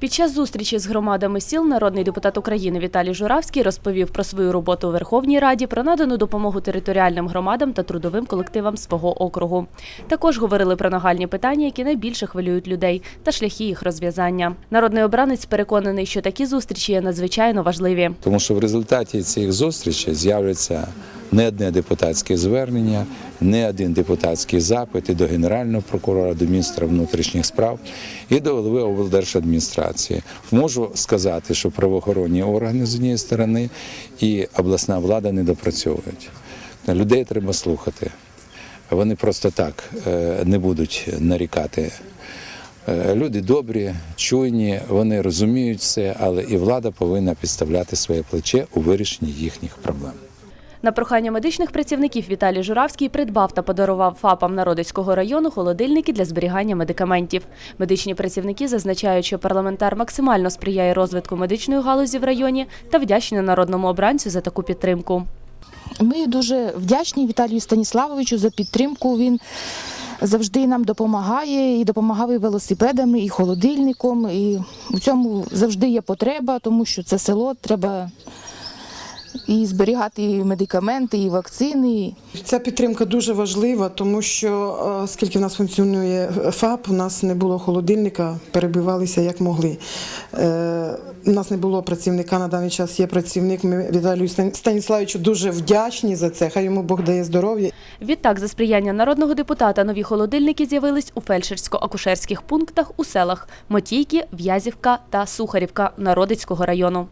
Під час зустрічі з громадами сіл народний депутат України Віталій Журавський розповів про свою роботу у Верховній Раді, про надану допомогу територіальним громадам та трудовим колективам свого округу. Також говорили про нагальні питання, які найбільше хвилюють людей, та шляхи їх розв'язання. Народний обранець переконаний, що такі зустрічі є надзвичайно важливі. Тому що в результаті цих зустрічей з'являться не одне депутатське звернення, не один депутатський запит і до Генерального прокурора, до міністра внутрішніх справ і до голови облдержадміністрації. Можу сказати, що правоохоронні органи з однієї сторони і обласна влада не допрацьовують. Людей треба слухати. Вони просто так е, не будуть нарікати. Е, Люди добрі, чуйні, вони розуміють все, але і влада повинна підставляти своє плече у вирішенні їхніх проблем. На прохання медичних працівників Віталій Журавський придбав та подарував ФАПам Народицького району холодильники для зберігання медикаментів. Медичні працівники зазначають, що парламентар максимально сприяє розвитку медичної галузі в районі та вдячні народному обранцю за таку підтримку. Ми дуже вдячні Віталію Станіславовичу за підтримку. Він завжди нам допомагає і допомагав і велосипедами, і холодильником. І в цьому завжди є потреба, тому що це село треба і зберігати і медикаменти, і вакцини. Ця підтримка дуже важлива, тому що е, скільки в нас функціонує ФАП, у нас не було холодильника, перебивалися як могли. Е, У нас не було працівника на даний час. Є працівник. Ми Віталію Стан- Станіславовичу дуже вдячні за це. Хай йому Бог дає здоров'я. Відтак, за сприяння народного депутата, нові холодильники з'явились у фельдшерсько-акушерських пунктах у селах Мотійки, В'язівка та Сухарівка Народицького району.